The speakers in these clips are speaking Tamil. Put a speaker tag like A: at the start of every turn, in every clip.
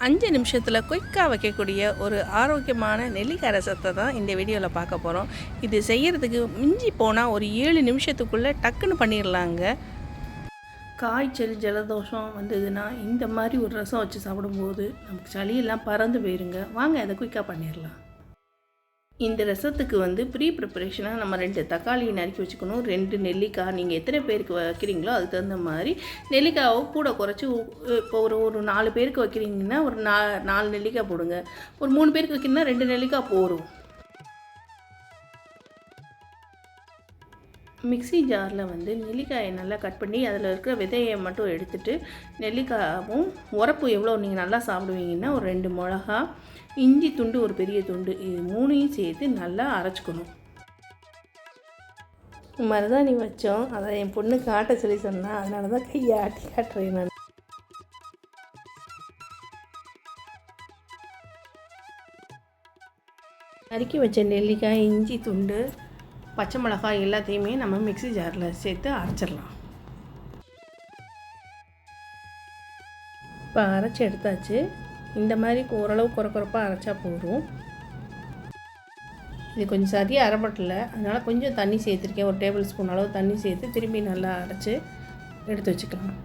A: அஞ்சு நிமிஷத்தில் குயிக்காக வைக்கக்கூடிய ஒரு ஆரோக்கியமான நெல்லிக்காய் ரசத்தை தான் இந்த வீடியோவில் பார்க்க போகிறோம் இது செய்கிறதுக்கு மிஞ்சி போனால் ஒரு ஏழு நிமிஷத்துக்குள்ளே டக்குன்னு பண்ணிடலாங்க காய்ச்சல் ஜலதோஷம் வந்ததுன்னா இந்த மாதிரி ஒரு ரசம் வச்சு சாப்பிடும்போது நமக்கு சளியெல்லாம் பறந்து போயிருங்க. வாங்க அதை குயிக்காக பண்ணிடலாம் இந்த ரசத்துக்கு வந்து ப்ரீ ப்ரிப்பரேஷனாக நம்ம ரெண்டு தக்காளி நறுக்கி வச்சுக்கணும். ரெண்டு நெல்லிக்காய். நீங்கள் எத்தனை பேருக்கு வைக்கிறீங்களோ அதுக்கு தகுந்த மாதிரி நெல்லிக்காயை கூட குறைச்சி இப்போ ஒரு ஒரு நாலு பேருக்கு வைக்கிறீங்கன்னா ஒரு நா நாலு நெல்லிக்காய் போடுங்க. ஒரு மூணு பேருக்கு வைக்கிறீங்கன்னா ரெண்டு நெல்லிக்காய் போடும் மிக்ஸி ஜாரில் வந்து நெல்லிக்காயை நல்லா கட் பண்ணி அதில் இருக்கிற விதையை மட்டும் எடுத்துட்டு நெல்லிக்காயும் உரப்பு எவ்வளோ நீங்கள் நல்லா சாப்பிடுவீங்கன்னா ஒரு ரெண்டு மிளகா இஞ்சி துண்டு ஒரு பெரிய துண்டு இது மூணையும் சேர்த்து நல்லா அரைச்சிக்கணும். மருதாணி வச்சோம். அதை என் பொண்ணு காட்ட சொல்லி சொன்னால் அதனால தான் கையை ஆட்டி காட்டுறேன் நான். நறுக்கி வச்ச நெல்லிக்காய் இஞ்சி துண்டு பச்சை மிளகாய் எல்லாத்தையுமே நம்ம மிக்ஸி ஜாரில் சேர்த்து அரைச்சிடலாம். இப்போ அரைச்சி எடுத்தாச்சு. இந்த மாதிரி ஓரளவு குறை குறைப்பாக அரைச்சா போதும். இது கொஞ்சம் சரியாக அரைப்பட்டில் அதனால் கொஞ்சம் தண்ணி சேர்த்துருக்கேன். ஒரு டேபிள் ஸ்பூன் அளவு தண்ணி சேர்த்து திரும்பி நல்லா அரைச்சி எடுத்து வச்சுக்கலாம்.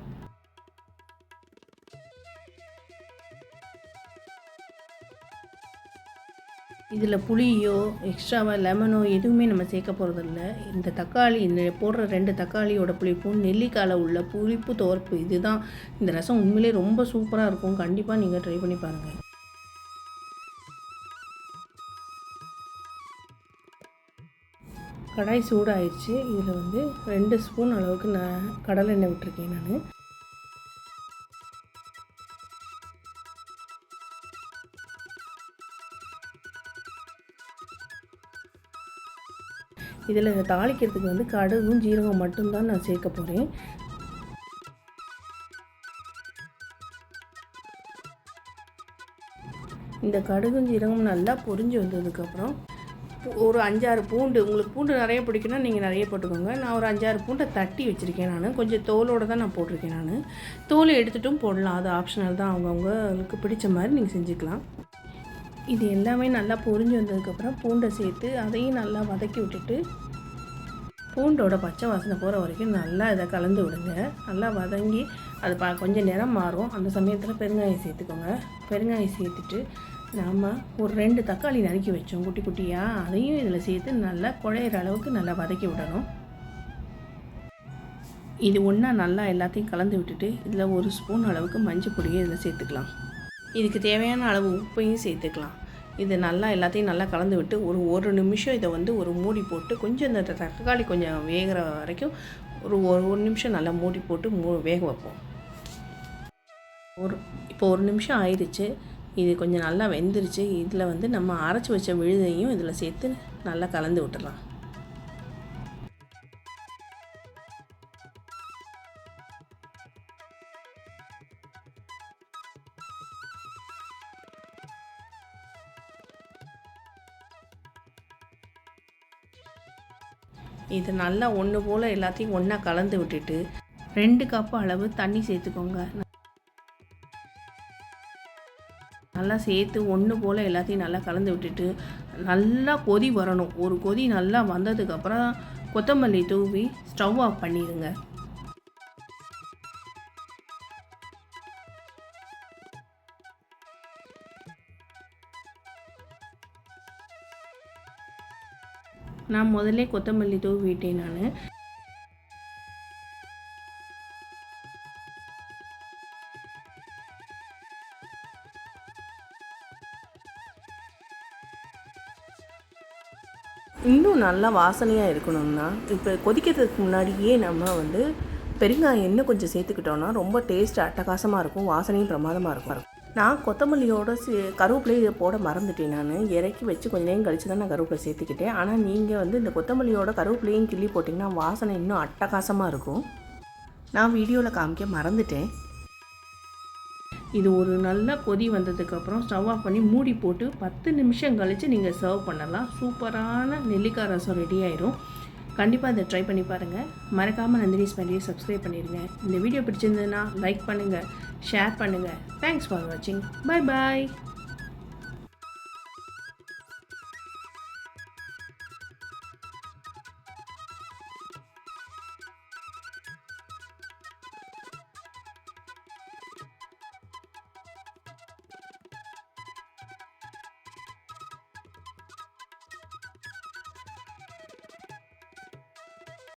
A: இதில் புளியோ எக்ஸ்ட்ராவாக லெமனோ எதுவுமே நம்ம சேர்க்க போகிறதில்ல இந்த தக்காளி இந்த போடுற ரெண்டு தக்காளியோட புளிப்பும் நெல்லிக்காயில் உள்ள புளிப்பு துவர்ப்பு இதுதான். இந்த ரசம் உண்மையிலே ரொம்ப சூப்பராக இருக்கும். கண்டிப்பாக நீங்கள் ட்ரை பண்ணி பாருங்கள் கடாய் சூடாயிடுச்சு இதில் வந்து ரெண்டு ஸ்பூன் அளவுக்கு நான் கடலை எண்ணெய் விட்டுருக்கேன் நான். இதில் தாளிக்கிறதுக்கு வந்து கடுகும் ஜீரகம் மட்டும்தான் நான் சேர்க்க போகிறேன் இந்த கடுகும் ஜீரகம் நல்லா பொரிஞ்சு வந்ததுக்கப்புறம் ஒரு அஞ்சாறு பூண்டு உங்களுக்கு பூண்டு நிறைய பிடிக்குன்னா நீங்கள் நிறைய போட்டுக்கோங்க. நான் ஒரு அஞ்சாறு பூண்டை தட்டி வச்சுருக்கேன் நான். கொஞ்சம் தோலோடு தான் நான் போட்டிருக்கேன் நான். தோலை எடுத்துகிட்டும் போடலாம். அது ஆப்ஷனல் தான். அவங்கவுங்களுக்கு பிடிச்ச மாதிரி நீங்கள் செஞ்சுக்கலாம். இது எல்லாமே நல்லா பொரிஞ்சு வந்ததுக்கப்புறம் பூண்டை சேர்த்து அதையும் நல்லா வதக்கி விட்டுட்டு பூண்டோட பச்சை வாசனை போகிற வரைக்கும் நல்லா இதை கலந்து விடுங்க. நல்லா வதங்கி அது பா கொஞ்சம் நிறம் மாறும். அந்த சமயத்தில் பெருங்காயம் சேர்த்துக்கோங்க. பெருங்காயம் சேர்த்துட்டு நாம் ஒரு ரெண்டு தக்காளி நறுக்கி வச்சோம். குட்டி குட்டியாக அதையும் இதில் சேர்த்து நல்லா குழையிற அளவுக்கு நல்லா வதக்கி விடணும். இது ஒன்றா நல்லா எல்லாத்தையும் கலந்து விட்டுட்டு இதில் ஒரு ஸ்பூன் அளவுக்கு மஞ்சள் பொடியை இதில் சேர்த்துக்கலாம். இதுக்கு தேவையான அளவு உப்பையும் சேர்த்துக்கலாம். இது நல்லா எல்லாத்தையும் நல்லா கலந்து விட்டு ஒரு ஒரு நிமிஷம் இதை வந்து ஒரு மூடி போட்டு கொஞ்சம் இந்த தக்காளி கொஞ்சம் வேகிற வரைக்கும் ஒரு ஒரு ஒரு நிமிஷம் நல்லா மூடி போட்டு மூ வேக வைப்போம். ஒரு இப்போ ஒரு நிமிஷம் ஆயிடுச்சு. இது கொஞ்சம் நல்லா வெந்துருச்சு. இதில் வந்து நம்ம அரைச்சி வச்ச விழுதையும் இதில் சேர்த்து நல்லா கலந்து விட்டுடலாம். இது நல்லா ஒன்று போல் எல்லாத்தையும் ஒன்றா கலந்து விட்டுட்டு ரெண்டு கப்பு அளவு தண்ணி சேர்த்துக்கோங்க. நல்லா சேர்த்து ஒன்று போல் எல்லாத்தையும் நல்லா கலந்து விட்டுட்டு நல்லா கொதி வரணும். ஒரு கொதி நல்லா வந்ததுக்கப்புறம் கொத்தமல்லி தூவி ஸ்டவ் ஆஃப் பண்ணிடுங்க. நான் முதல்ல கொத்தமல்லி தூவிட்டேன் நான். இன்னும் நல்லா வாசனையாக இருக்கணும்னா இப்போ கொதிக்கிறதுக்கு முன்னாடியே நம்ம வந்து பெருங்காயம் என்ன கொஞ்சம் சேர்த்துக்கிட்டோன்னா ரொம்ப டேஸ்ட் அட்டகாசமாக இருக்கும் வாசனையும் பிரமாதமாக இருக்கும். நான் கொத்தமல்லியோட சே கருவேப்பிலையை போட மறந்துட்டேன் நான். இறக்கி வச்சு கொஞ்ச நேரம் கழிச்சு தான் நான் கருவேப்பிலை சேர்த்துக்கிட்டேன். ஆனால் நீங்கள் வந்து இந்த கொத்தமல்லியோட கருவேப்பிலையும் கிள்ளி போட்டிங்கன்னா வாசனை இன்னும் அட்டகாசமாக இருக்கும். நான் வீடியோவில் காமிக்க மறந்துட்டேன். இது ஒரு நல்ல கொதி வந்ததுக்கப்புறம் ஸ்டவ் ஆஃப் பண்ணி மூடி போட்டு பத்து நிமிஷம் கழித்து நீங்கள் சர்வ் பண்ணலாம். சூப்பரான நெல்லிக்காய் ரசம் ரெடி ஆயிரும். கண்டிப்பாக இதை ட்ரை பண்ணி பாருங்கள் மறக்காமல் நந்தினி ஸ்பெண்டியை சப்ஸ்கிரைப் பண்ணிடுங்க இந்த வீடியோ பிடிச்சிருந்ததுன்னா லைக் பண்ணுங்கள் ஷேர் பண்ணுங்கள் தேங்க்ஸ் ஃபார் வாட்சிங் பை பாய்